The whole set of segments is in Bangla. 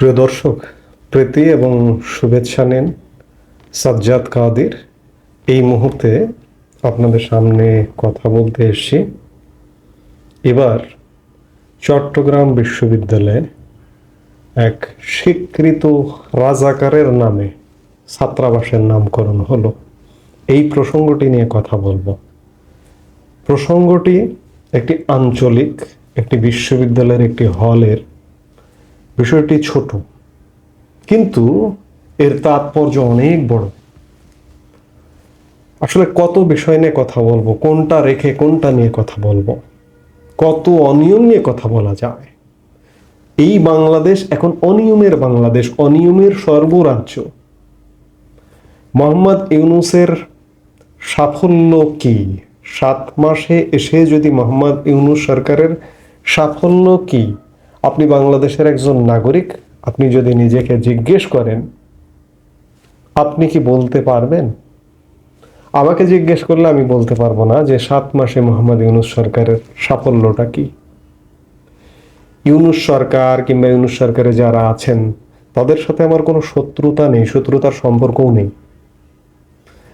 প্রিয় দর্শক, প্রীতি এবং শুভেচ্ছা নেন সাজ্জাদ কাদের। এই মুহূর্তে আপনাদের সামনে কথা বলতে এসেছি। এবার চট্টগ্রাম বিশ্ববিদ্যালয়ে এক স্বীকৃত রাজাকারের নামে ছাত্রাবাসের নামকরণ হলো। এই প্রসঙ্গটি নিয়ে কথা বলব। প্রসঙ্গটি একটি আঞ্চলিক, একটি বিশ্ববিদ্যালয়ের একটি হলের বিষয়টি ছোট, কিন্তু এর তাৎপর্য অনেক বড়। আসলে কত বিষয় নিয়ে কথা বলব, কোনটা রেখে কোনটা নিয়ে কথা বলব, কত অনিয়ম নিয়ে কথা বলা যায়। এই বাংলাদেশ এখন অনিয়মের বাংলাদেশ, অনিয়মের সর্বরাজ্য মোহাম্মদ ইউনুসের সাফল্য কি? সাত মাসে এসে যদি মোহাম্মদ ইউনুস সরকারের সাফল্য কি? আপনি বাংলাদেশের একজন নাগরিক, আপনি যদি নিজেকে জিজ্ঞেস করেন, আপনি কি বলতে পারবেন? আমাকে জিজ্ঞেস করলে আমি বলতে পারব না যে সাত মাসে মোহাম্মদ ইউনুস সরকারের সাফল্যটা কি। ইউনুস সরকার কিংবা ইউনুস সরকারে যারা আছেন, তাদের সাথে আমার কোনো শত্রুতা নেই, শত্রুতার সম্পর্কও নেই।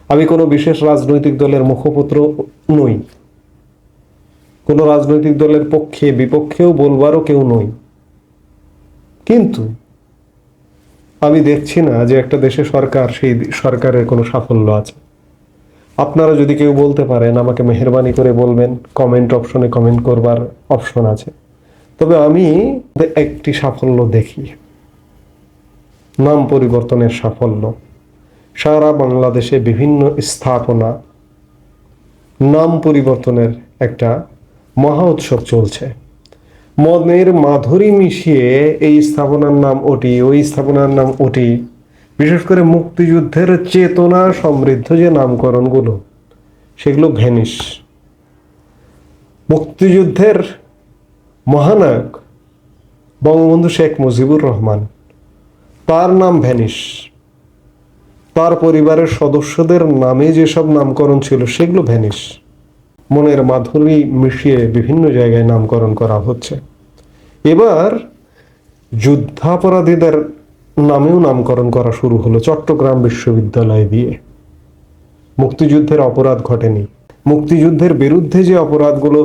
আমি কোনো বিশেষ রাজনৈতিক দলের মুখপত্র নই। কোনো রাজনৈতিক দলের পক্ষে, বিপক্ষেও বলবারও কেউ নই। কিন্তু আমি দেখছি না যে একটা দেশে সরকার, সেই সরকারের কোনো সাফল্য আছে। আপনারা যদি কেউ বলতে পারেন, আমাকে মেহরবানি করে বলবেন কমেন্ট অপশনে কমেন্ট করবার অপশন আছে। তবে আমি একটি সাফল্য দেখি। নাম পরিবর্তনের সাফল্য। সারা বাংলাদেশে বিভিন্ন স্থাপনা নাম পরিবর্তনের একটা মহা উৎসব চলছে। মদের মাধুরী মিশিয়ে এই স্থাপনার নাম ওটি, ওই স্থাপনার নাম ওটি। বিশেষ করে মুক্তিযুদ্ধের চেতনা সমৃদ্ধ যে নামকরণগুলো, সেগুলো ভ্যানিশ। মুক্তিযুদ্ধের মহানায়ক বঙ্গবন্ধু শেখ মুজিবুর রহমান, তার নাম ভ্যানিশ। তার পরিবারের সদস্যদের নামে যেসব নামকরণ ছিল, সেগুলো ভ্যানিশ। মনের মাধুরী মিশিয়ে বিভিন্ন জায়গায় নামকরণ করা হচ্ছে। এবার যুদ্ধাপরাধীদের নামেও নামকরণ করা শুরু হলো চট্টগ্রাম বিশ্ববিদ্যালয় দিয়ে। মুক্তিযুদ্ধের অপরাধ ঘটেনি। মুক্তিযুদ্ধের বিরুদ্ধে যে অপরাধগুলো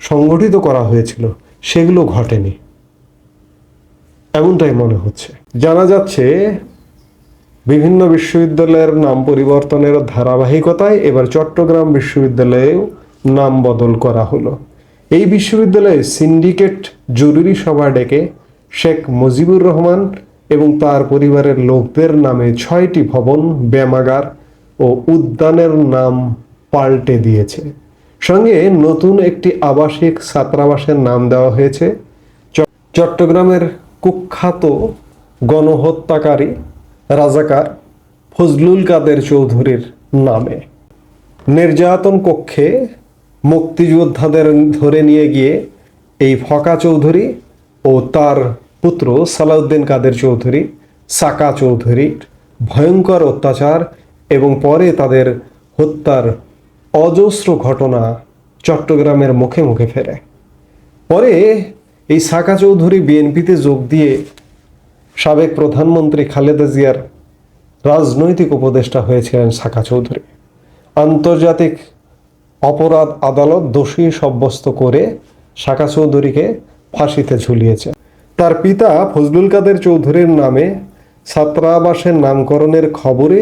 সংগঠিত করা হয়েছিল, সেগুলো ঘটেনি। এমনটাই মনে হচ্ছে। জানা যাচ্ছে বিভিন্ন বিশ্ববিদ্যালয়ের নাম পরিবর্তনের ধারাবাহিকতায় এবার চট্টগ্রাম বিশ্ববিদ্যালয়েও নাম বদল করা হলো। এই বিশ্ববিদ্যালয়ে সিন্ডিকেট জরুরি সভা ডেকে শেখ মুজিবুর রহমান এবং তার পরিবারের লোকদের নামে ছয়টি ভবন, ব্যায়ামাগার ও উদ্যানের নাম পাল্টে দিয়েছে। সঙ্গে নতুন একটি আবাসিক ছাত্রাবাসের নাম দেওয়া হয়েছে। চট্টগ্রামের কুখ্যাত গণহত্যাকারী রাজাকার ফজলুল কাদের চৌধুরীর নামে। নির্যাতন কক্ষে মুক্তিযোদ্ধাদের ধরে নিয়ে গিয়ে এই ফকা চৌধুরী ও তার পুত্র সালাউদ্দিন কাদের চৌধুরী, সাকা চৌধুরীর ভয়ঙ্কর অত্যাচার এবং পরে তাদের হত্যার অজস্র ঘটনা চট্টগ্রামের মুখে মুখে ফেরে। পরে এই সাকা চৌধুরী বিএনপিতে যোগ দিয়ে সাবেক প্রধানমন্ত্রী খালেদা জিয়ার রাজনৈতিক উপদেষ্টা হয়েছিলেন সাকা চৌধুরী। আন্তর্জাতিক অপরাধ আদালত দোষী সাব্যস্ত করে সাকা চৌধুরীকে ফাঁসিতে ঝুলিয়েছে। তার পিতা ফজলুল কাদের চৌধুরীর নামে ছাত্রাবাসের নামকরণের খবরে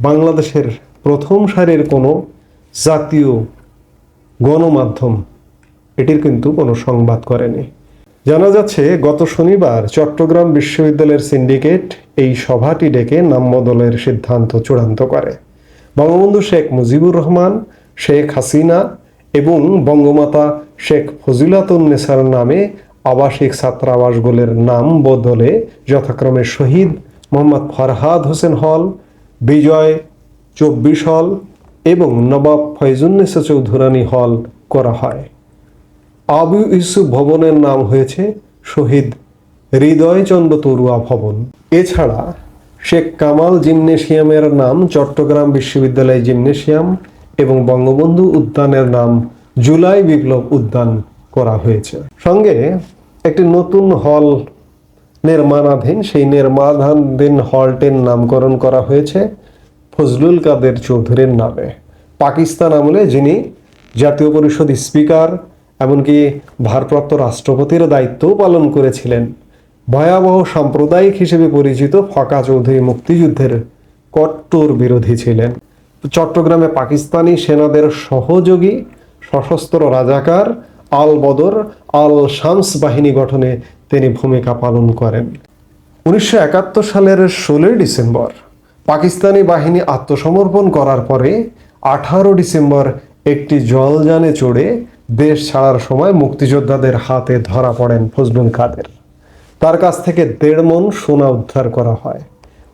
বাংলাদেশের প্রথম সারির কোনো জাতীয় গণমাধ্যম এটির কিন্তু কোনো সংবাদ করেনি। জানা যাচ্ছে, গত শনিবার চট্টগ্রাম বিশ্ববিদ্যালয়ের সিন্ডিকেট এই সভাটি ডেকে নাম বদলের সিদ্ধান্ত চূড়ান্ত করে। বঙ্গবন্ধু শেখ মুজিবুর রহমান, শেখ হাসিনা এবং বঙ্গমাতা শেখ ফজিলাতুন্নেসার নামে আবাসিক ছাত্রাবাসগুলির নাম বদলে যথাক্রমে শহীদ মোহাম্মদ ফরহাদ হোসেন হল, বিজয় চব্বিশ হল এবং নবাব ফয়জুন্নেসা চৌধুরানী হল করা হয়। আবু ইউসুফ ভবনের নাম হয়েছে শহীদ হৃদয়চন্দ্র তরুয়া ভবন। এছাড়া শেখ কামাল জিমনেশিয়ামের নাম চট্টগ্রাম বিশ্ববিদ্যালয় জিমনেশিয়াম এবং বঙ্গবন্ধু উদ্যানের নাম জুলাই বিপ্লব উদ্যান করা হয়েছে। সঙ্গে একটি নতুন হল নির্মাণাধীন, সেই নির্মাণাধীন হলটির নামকরণ করা হয়েছে ফজলুল কাদের চৌধুরীর নামে। পাকিস্তান আমলে যিনি জাতীয় পরিষদ স্পিকার এমনকি ভারপ্রাপ্ত রাষ্ট্রপতির দায়িত্বও পালন করেছিলেন। ভয়াবহ সাম্প্রদায়িক হিসেবে পরিচিত ফকা চৌধুরী মুক্তিযুদ্ধের কট্টর বিরোধী ছিলেন। চট্টগ্রামে পাকিস্তানি সেনাদের সহযোগী, সশস্ত্র রাজাকার আল বদর আল শামস বাহিনী গঠনে তিনি ভূমিকা পালন করেন। উনিশশো একাত্তর সালের ষোলোই ডিসেম্বর, পাকিস্তানি বাহিনী আত্মসমর্পণ করার পরে আঠারো ডিসেম্বর একটি জলযানে চড়ে দেশ ছাড়ার সময় মুক্তিযোদ্ধাদের হাতে ধরা পড়েন ফজলুল কাদের। তার কাছ থেকে দেড় মন সোনা উদ্ধার করা হয়।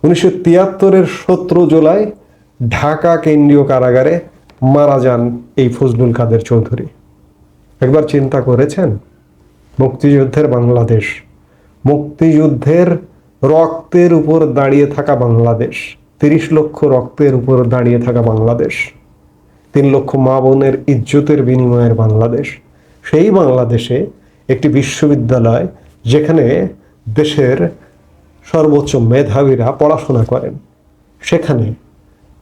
উনিশশো তিয়াত্তরের সতেরো জুলাই ঢাকা কেন্দ্রীয় কারাগারে মারা যান এই ফজলুল কাদের চৌধুরী। একবার চিন্তা করেছেন? মুক্তিযুদ্ধের বাংলাদেশ, মুক্তিযুদ্ধের রক্তের উপর দাঁড়িয়ে থাকা বাংলাদেশ, তিরিশ লক্ষ রক্তের উপর দাঁড়িয়ে থাকা বাংলাদেশ। তিন লক্ষ মা বোনের ইজ্জতের বিনিময়ের বাংলাদেশ, সেই বাংলাদেশে একটি বিশ্ববিদ্যালয় যেখানে দেশের সর্বোচ্চ মেধাবীরা পড়াশোনা করেন। সেখানে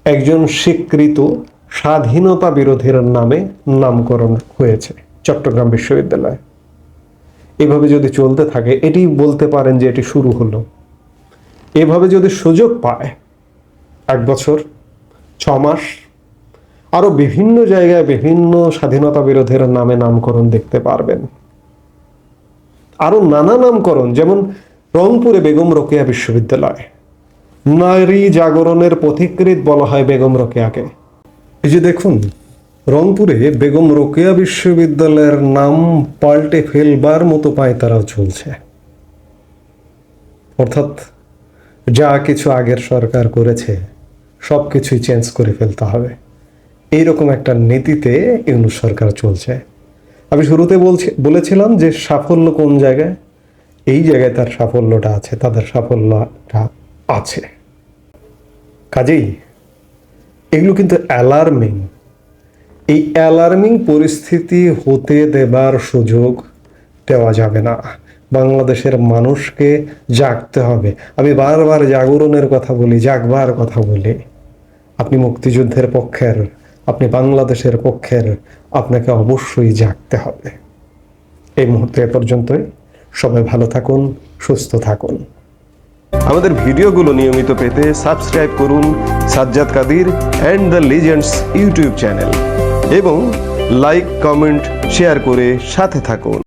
একজন স্বীকৃত স্বাধীনতা বিরোধীর নামে নামকরণ হয়েছে চট্টগ্রাম বিশ্ববিদ্যালয়। এভাবে যদি চলতে থাকে, এটি বলতে পারেন যে এটি শুরু হলো। এভাবে যদি সুযোগ পায়, এক বছর, ছ মাস আরও বিভিন্ন জায়গায় বিভিন্ন স্বাধীনতা বিরোধের নামে নামকরণ দেখতে পারবেন। আরও নানা নামকরণ, যেমন রংপুরে বেগম রোকেয়া বিশ্ববিদ্যালয়। নারী জাগরণের পথিকৃত বলা হয় বেগম রোকেয়াকে। এই যে দেখুন, রংপুরে বেগম রোকেয়া বিশ্ববিদ্যালয়ের নাম পাল্টে ফেলবার মতো পায় তারাও চলছে। অর্থাৎ যা কিছু আগের সরকার করেছে সব কিছুই চেঞ্জ করে ফেলতে হবে। এইরকম একটা নীতিতে ইউনুস সরকার চলছে। আমি শুরুতে বলছি, বলেছিলাম যে সাফল্য কোন জায়গায়? এই জায়গায় তার সাফল্যটা আছে, তাদের সাফল্যটা আছে। কাজেই এগুলো কিন্তু অ্যালার্মিং এই অ্যালার্মিং পরিস্থিতি হতে দেবার সুযোগ দেওয়া যাবে না। বাংলাদেশের মানুষকে জাগতে হবে। আমি বারবার জাগরণের কথা বলি, জাগবার কথা বলি। আপনি মুক্তিযুদ্ধের পক্ষের আপনি বাংলাদেশের পক্ষের আপনাকে অবশ্যই জাগতে হবে। এই মুহূর্তে এ পর্যন্তই। সবাই ভালো থাকুন, সুস্থ থাকুন। আমাদের ভিডিওগুলো নিয়মিত পেতে সাবস্ক্রাইব করুন Sajjad Kadir and the legends YouTube channel এবং লাইক, কমেন্ট, শেয়ার করে সাথে থাকুন।